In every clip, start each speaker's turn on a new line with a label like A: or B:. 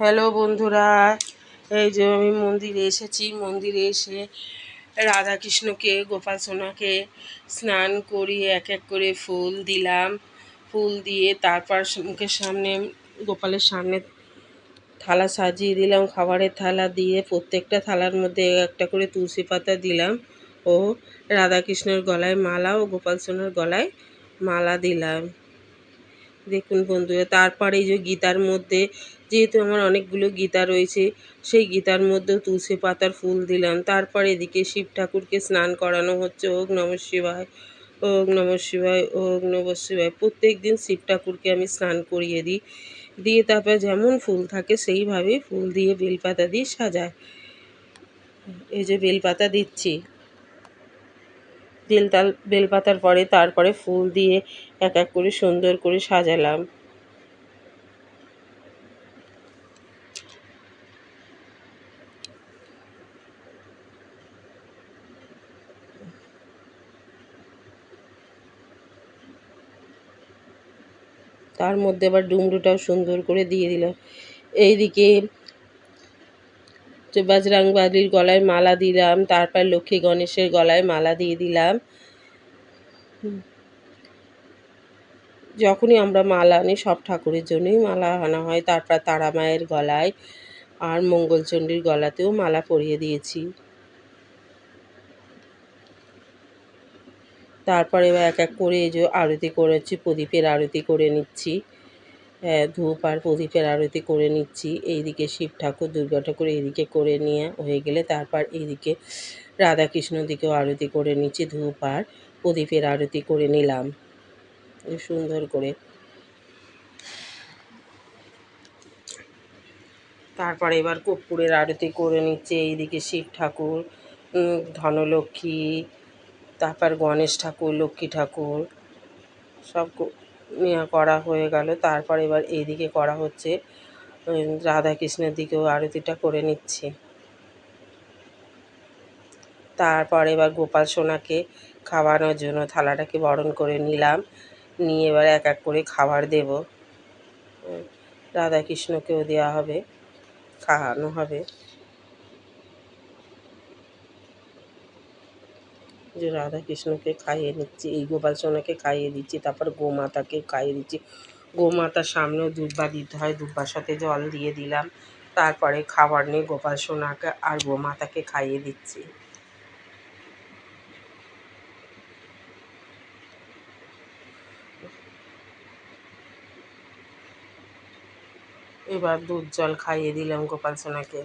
A: Hello বন্ধুরা, এই যে আমি মন্দিরে এসেছি। মন্দিরে এসে রাধাকৃষ্ণকে, গোপাল সোনাকে স্নান করিয়ে এক এক করে ফুল দিলাম। ফুল দিয়ে তারপর মুখের সামনে, গোপালের সামনে থালা সাজিয়ে দিলাম, খাবারের থালা দিয়ে প্রত্যেকটা থালার মধ্যে একটা করে তুলসী পাতা দিলাম ও রাধাকৃষ্ণের গলায় মালা ও গোপাল সোনার গলায় মালা দিলাম। দেখুন বন্ধুরা, তারপরে এই যে গীতার মধ্যে, যেহেতু আমার অনেকগুলো গীতা রয়েছে, সেই গীতার মধ্যেও তুলসী পাতার ফুল দিলাম। তারপর এদিকে শিব ঠাকুরকে স্নান করানো হচ্ছে ওগ নম শিবায় ওগ নম শিবায় ওগ নম শিবায়। প্রত্যেক দিন শিব ঠাকুরকে আমি স্নান করিয়ে দিই, দিয়ে তারপর যেমন ফুল থাকে সেইভাবে ফুল দিয়ে বেলপাতা দিয়ে সাজায় এই যে বেলপাতা দিচ্ছি। বেলতাল বেলপাতার পরে তারপরে ফুল দিয়ে এক এক করে সুন্দর করে সাজালাম। তার মধ্যে আবার ডুমরুটাও সুন্দর করে দিয়ে দিলাম। এইদিকে বাজরাংবালির গলায় মালা দিলাম, তারপর লক্ষ্মী গণেশের গলায় মালা দিয়ে দিলাম। যখনই আমরা মালা আনি, সব ঠাকুরের জন্যই মালা আনা হয়, তারপর তারা মায়ের গলায় আর মঙ্গলচণ্ডীর গলাতেও মালা পরিয়ে দিয়েছি। তারপরে এক এক করে যে আরতি করেছি, প্রদীপের আরতি করে নিচ্ছি। ধূপ আর প্রদীপের আরতি করে নিচ্ছি। এইদিকে শিব ঠাকুর, দুর্গা ঠাকুর এইদিকে করে নিয়ে হয়ে গেলে তারপর এইদিকে রাধাকৃষ্ণ দিকেও আরতি করে নিচ্ছি, ধূপ আর প্রদীপের আরতি করে নিলাম। সুন্দর করে। তারপরে এবার কর্পূরের আরতি করে নিচ্ছে, এইদিকে শিব ঠাকুর ধনলক্ষ্মী, তারপর গণেশ ঠাকুর, লক্ষ্মী ঠাকুর, সব করা হয়ে গেল। তারপর এবার এইদিকে করা হচ্ছে। রাধা কৃষ্ণের দিকেও আরতিটা করে নিচ্ছি। তারপর এবার গোপাল সোনাকে খাওয়ানোর জন্য থালাটাকে বরণ করে নিলাম। নিয়ে এবার এক এক করে খাবার দেব। রাধা কৃষ্ণকেও দেওয়া হবে, খাওয়ানো হবে। যে রাধা কৃষ্ণকে খাইয়ে নিচ্ছি এই গোপাল সোনাকে খাইয়ে দিচ্ছি, তারপর গোমাতাকে খাইয়ে দিচ্ছি। গোমাতার সামনেও দুব্বা দিতে হয় দুব্বার সাথে জল দিয়ে দিলাম। তারপরে খাবার নিয়ে গোপাল সোনাকে আর গোমাতাকে খাইয়ে দিচ্ছি। এবার দুধ জল খাইয়ে দিলাম গোপাল সোনাকে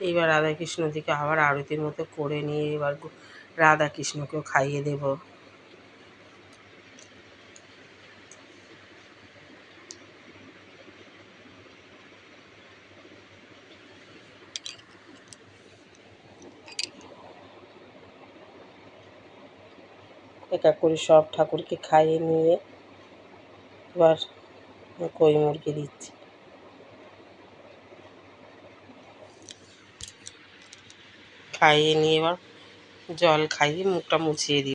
A: এইবার রাধাকৃষ্ণ দিকে আবার আরতির মতো করে নিয়ে এবার রাধাকৃষ্ণকেও খাইয়ে দেব। এক এক করে সব ঠাকুরকে খাইয়ে নিয়ে এবার কই মুরগি দিচ্ছি। খাইয়ে নিয়ে এবার জল খাইয়ে মুখটা মুছিয়ে দিই।